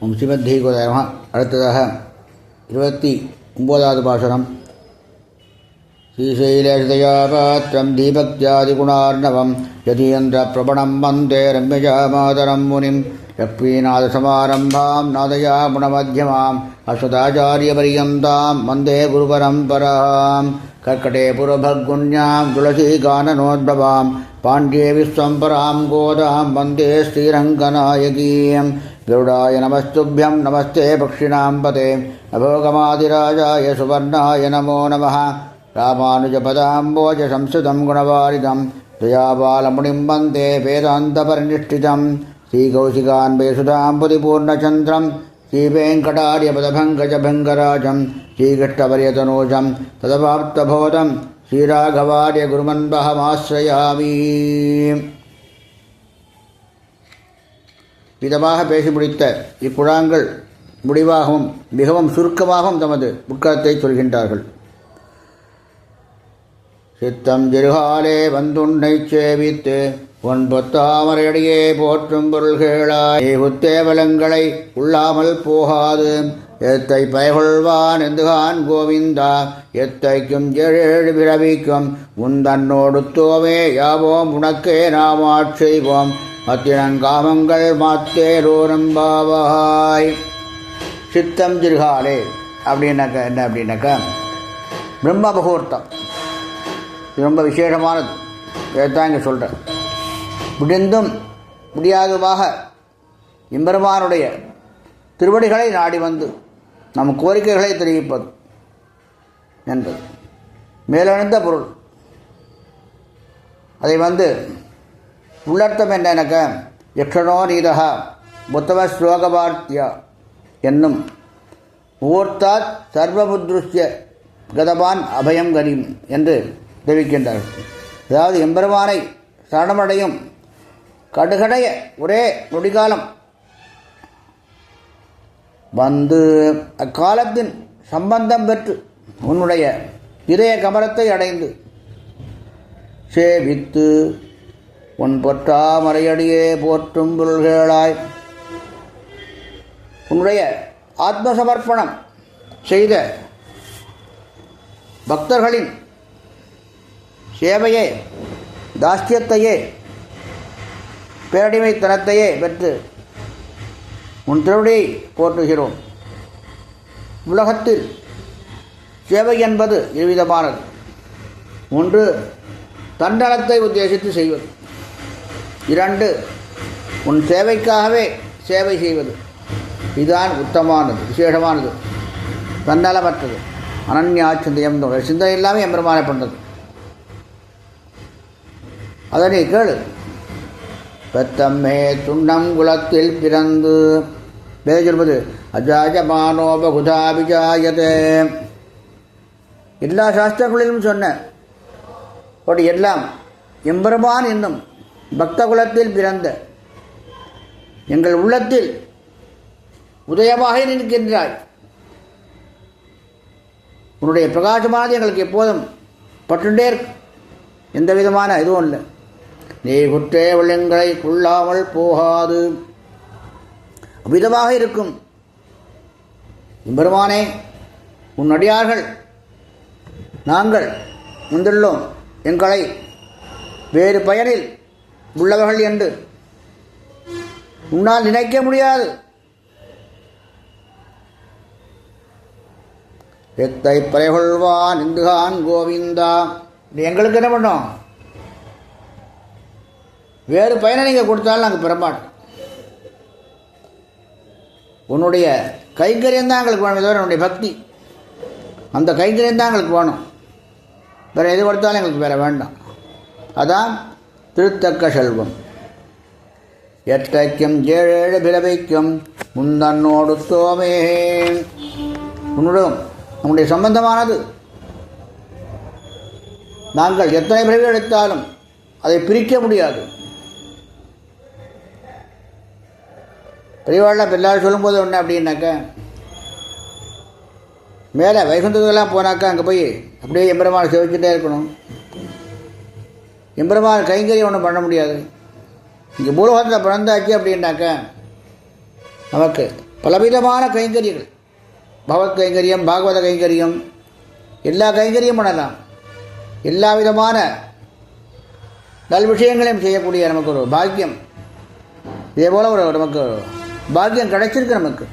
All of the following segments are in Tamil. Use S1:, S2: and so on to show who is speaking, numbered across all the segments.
S1: ஓம் ஸ்ரீமத் கோதாயம அடுத்ததாக இருபத்தி ஒம்போதாவது பாசனம் श्रीशैलेशदयापात्रं दीपक्त्यादिगुणार्णवं यतीन्द्रप्रवणं वन्दे रम्यजामातरं मुनिं लक्ष्मीनाथसमारम्भां नादयामुणमध्यमाम् अश्वताचार्यपर्यन्तां वन्दे गुरुपरम्परां कर्कटे पुरभर्गुण्यां तुलसीगाननोद्भवां पाण्ड्ये विश्वम्परां गोदां वन्दे श्रीरङ्गनायकीं गरुडाय नमस्तुभ्यं नमस्ते पक्षिणां पते अभोगमादिराजाय सुवर्णाय नमो नमः ராமானுஜபதாம்போஜசம்ஸ்கிருதம் குணவாரிதம் தயாபாலமுனிம் வந்தே வேதாந்தபரிநிஷ்டிதம். ஸ்ரீகௌசிகான்பயசுதாம்புதிபூர்ணச்சந்திரம் ஸ்ரீவேங்கடாரியபதபங்கஜபங்கராஜம் ஸ்ரீகிருஷ்ணபரியதனூஜம் ததவாப்தபோதம் ஸ்ரீராகவாரிய குருமன்பகமாசிரயாமி விதமாக பேசி முடித்த இக்குழாங்கள் முடிவாகவும் மிகவும் சுருக்கமாகவும் தமது உட்கரத்தை சொல்கின்றார்கள் சித்தம் திருகாலே வந்துன்னை சேவித்து ஒன்பத்தாமரையடியே போற்றும் பொருள்களாய் உத்தேவலங்களை உள்ளாமல் போகாது. எத்தை பயகொள்வான் எந்துகான் கோவிந்தா எத்தைக்கும் ஏழு பிறவிக்கும் உந்தன்னோடு தோமே யாவோம் உனக்கே நாம் ஆட்செய்வோம் மாத்தே மாத்தேரோரம்பாவாய் சித்தம் திருகாலே அப்படின்னாக்கா என்ன அப்படின்னாக்கா பிரம்ம முகூர்த்தம். இது ரொம்ப விசேஷமானது. இதைத்தான் இங்கே சொல்கிறேன் முடிந்தும் முடியாதுமாக இம்பெருமானுடைய திருவடிகளை நாடி வந்து நம் கோரிக்கைகளை தெரிவிப்பது என்பது. மேலெழுந்த பொருள். அதை வந்து உள்ளர்த்தம் எனக்க யக்ஷணோ நீதா உத்தம ஸ்லோகவார்த்தியா என்னும் முகூர்த்தாத் சர்வபுத்ருஷ்ய கதவான் அபயம் கரீம் என்று தெரிவிக்கின்றார்கள். அதாவது எம்பெருமானை சரணமடையும் கடுகடைய ஒரே நொடிகாலம் வந்து அக்காலத்தின் சம்பந்தம் பெற்று உன்னுடைய இதய கமலத்தை அடைந்து சேவித்து உன் பொற்றாமரையடியே போற்றும் பொருள்களாய் உன்னுடைய ஆத்மசமர்ப்பணம் செய்த பக்தர்களின் சேவையே தாஸ்தியத்தையே பேரடிமைத்தனத்தையே பெற்று உன் திருவடியை போற்றுகிறோம். உலகத்தில் சேவை என்பது இருவிதமானது. ஒன்று தன்னலத்தை உத்தேசித்து செய்வது. இரண்டு உன் சேவைக்காகவே சேவை செய்வது. இதுதான் உத்தமானது விசேஷமானது. தன்னலமற்றது அனன்யா சிந்தையம் சிந்தனை எல்லாமே எம்பெருமான அதனை கேளு. பெத்தம்மே துண்ணம் குலத்தில் பிறந்து. வேத சொல்வது அஜாஜமானோபகுதாபிஜாயதே எல்லா சாஸ்திரங்களிலும் சொன்ன அப்படி எல்லாம் எம்பெருமான் என்னும் பக்த குலத்தில் பிறந்த எங்கள் உள்ளத்தில் உதயமாக நிற்கின்றாய். உன்னுடைய பிரகாசமானது எங்களுக்கு எப்போதும் பட்டுண்டே எந்த விதமான இதுவும் இல்லை. நீ குற்றே விழுங்களை கொள்ளாமல் போகாது. அவ்விதமாக இருக்கும். பெருமானே உன் அடியார்கள் நாங்கள் வந்துள்ளோம் எங்களை வேறு பெயரில் உள்ளவர்கள் என்று. உன்னால் நினைக்க முடியாது. எத்தை பறைகொள்வான் இந்துகான் கோவிந்தா. எங்களுக்கு என்ன பண்ணோம்? வேறு பயனை நீங்கள் கொடுத்தாலும் நாங்கள் பெறமாட்டோம். உன்னுடைய கைங்கரியம் தான் எங்களுக்கு வேணும் தவிர உன்னுடைய பக்தி அந்த கைங்கரியம் தான் எங்களுக்கு வேணும். வேறு எது கொடுத்தாலும் எங்களுக்கு வேறு வேண்டாம். அதான் திருத்தக்க செல்வம். எட்டைக்கும் ஏழேழு பிளவைக்கும் முந்தன்னோடு தோமே. உன்னுடன் நம்முடைய சம்பந்தமானது. நாங்கள் எத்தனை பிறவி எடுத்தாலும் அதை பிரிக்க முடியாது. பெரியவாழ்லாம் எல்லாரும் சொல்லும்போது ஒன்று அப்படின்னாக்க மேலே வைகுண்டத்துக்கெல்லாம் போனாக்கா அங்கே போய் அப்படியே எம்பெருமான் சேவிச்சுட்டே இருக்கணும். எம்பெருமான் கைங்கறி ஒன்றும் பண்ண முடியாது. இங்கே பூலோகத்தில் பிறந்தாச்சு அப்படின்னாக்க நமக்கு பலவிதமான கைங்கரியங்கள். பகவத் கைங்கரியம் பாகவத கைங்கரியம் எல்லா கைங்கரியம் பண்ணலாம். எல்லா விதமான நல் விஷயங்களையும் செய்யக்கூடிய நமக்கு ஒரு பாக்கியம். இதே போல் ஒரு நமக்கு ஒரு பாக்கியம் கிடைச்சிருக்கு நமக்கு.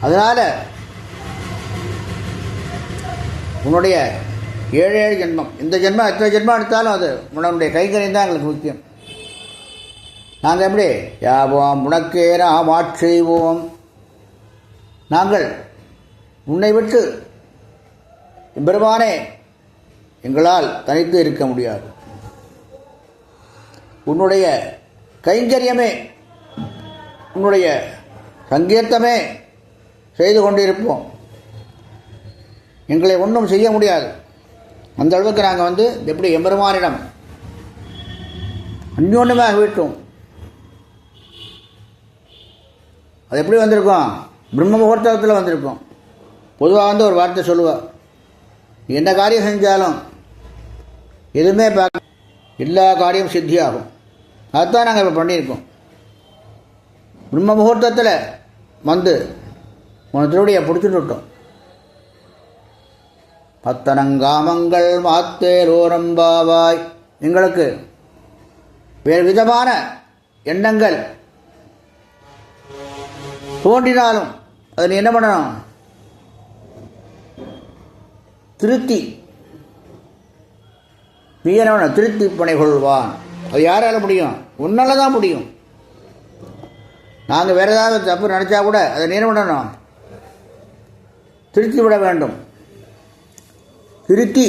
S1: அதனால் உன்னுடைய ஏழு ஏழு ஜென்மம். இந்த ஜென்மம் எத்தனை ஜென்மம் எடுத்தாலும் அது உன்னுடைய கைங்கரியம் தான் எங்களுக்கு முக்கியம். நாங்கள் எப்படி? யாவோம் உனக்கே நாம் ஆட்செய்வோம் நாங்கள் உன்னை விட்டு பெருமானே எங்களால் தனித்து இருக்க முடியாது. உன்னுடைய கைங்கரியமே உன்னுடைய சங்கீர்த்தமே செய்து கொண்டிருப்போம். எங்களை ஒன்றும் செய்ய முடியாது. அந்த அளவுக்கு நாங்கள் வந்து எப்படி எம்பெருமானிடம் அந்யோன்யமாக விட்டோம். அது எப்படி வந்திருக்கோம்? பிரம்ம முகூர்த்தத்தில் வந்திருக்கோம். பொதுவாக வந்து ஒரு வார்த்தை சொல்லுவாள் என்ன காரியம் செஞ்சாலும் எதுவுமே பார்க்க எல்லா காரியம் சித்தியாகும். அதுதான் நாங்கள் இப்போ பண்ணியிருக்கோம். பிரம்ம முகூர்த்தத்தில் வந்து உன பிடிச்சிட்டு விட்டோம் பத்தனங்காமங்கள் மாத்தேரோரம்பாவாய் எங்களுக்கு வேறு விதமான எண்ணங்கள் தோன்றினாலும் அதை நீ என்ன பண்ணணும்? திருத்தி. நீ என்ன திருத்தி பணி கொள்வான் அது யாரால முடியும்? உன்னால தான் முடியும். நாங்கள் வேறு ஏதாவது தப்பு நினச்சா கூட அதை நிறுவனம் திருத்தி விட வேண்டும். திருத்தி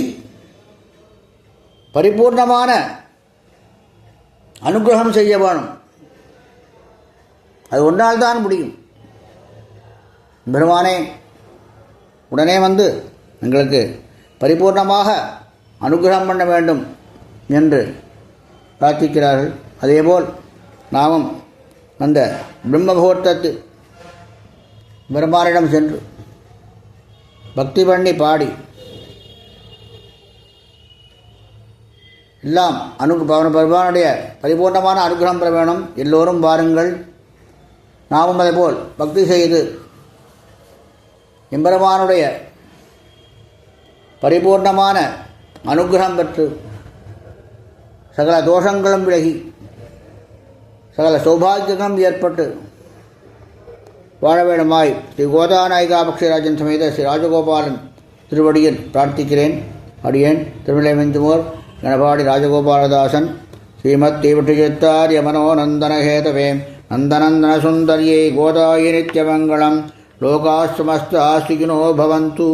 S1: பரிபூர்ணமான அனுகிரகம் செய்ய வேணும். அது ஒன்றால் தான் முடியும். பெருமானே உடனே வந்து எங்களுக்கு பரிபூர்ணமாக அனுகிரகம் பண்ண வேண்டும் என்று பிரார்த்திக்கிறார்கள். அதேபோல் நாமும் அந்த பிரம்ம முகூர்த்தத்து பெருமானிடம் சென்று பக்தி பண்ணி பாடி எல்லாம் அனு பவன பெருமானுடைய பரிபூர்ணமான அனுகிரகம் பெற வேணும். எல்லோரும் வாருங்கள். நாமும் அதேபோல் பக்தி செய்து எம்பெருமானுடைய பரிபூர்ணமான அனுகிரகம் பெற்று சகல தோஷங்களும் விலகி சகல சௌபாகியம் ஏற்பட்டு வாழ வேண்டுமாய் ஸ்ரீ கோதாநாயகா பக்ஷராஜன் சமேத ஸ்ரீ ராஜகோபாலன் திருவடியில் பிரார்த்திக்கிறேன். அடியேன் திருவிழை வெஞ்சுமோர் கணபாடி ராஜகோபாலதாசன். ஸ்ரீமத் தீவட்டிஜித்தாரிய மனோநந்தனஹேதவே நந்தநந்தன சுந்தரியை கோதாயி நித்யமங்கலம். லோகாஸ்தமஸ்த ஆஸ்திகினோ பவந்து.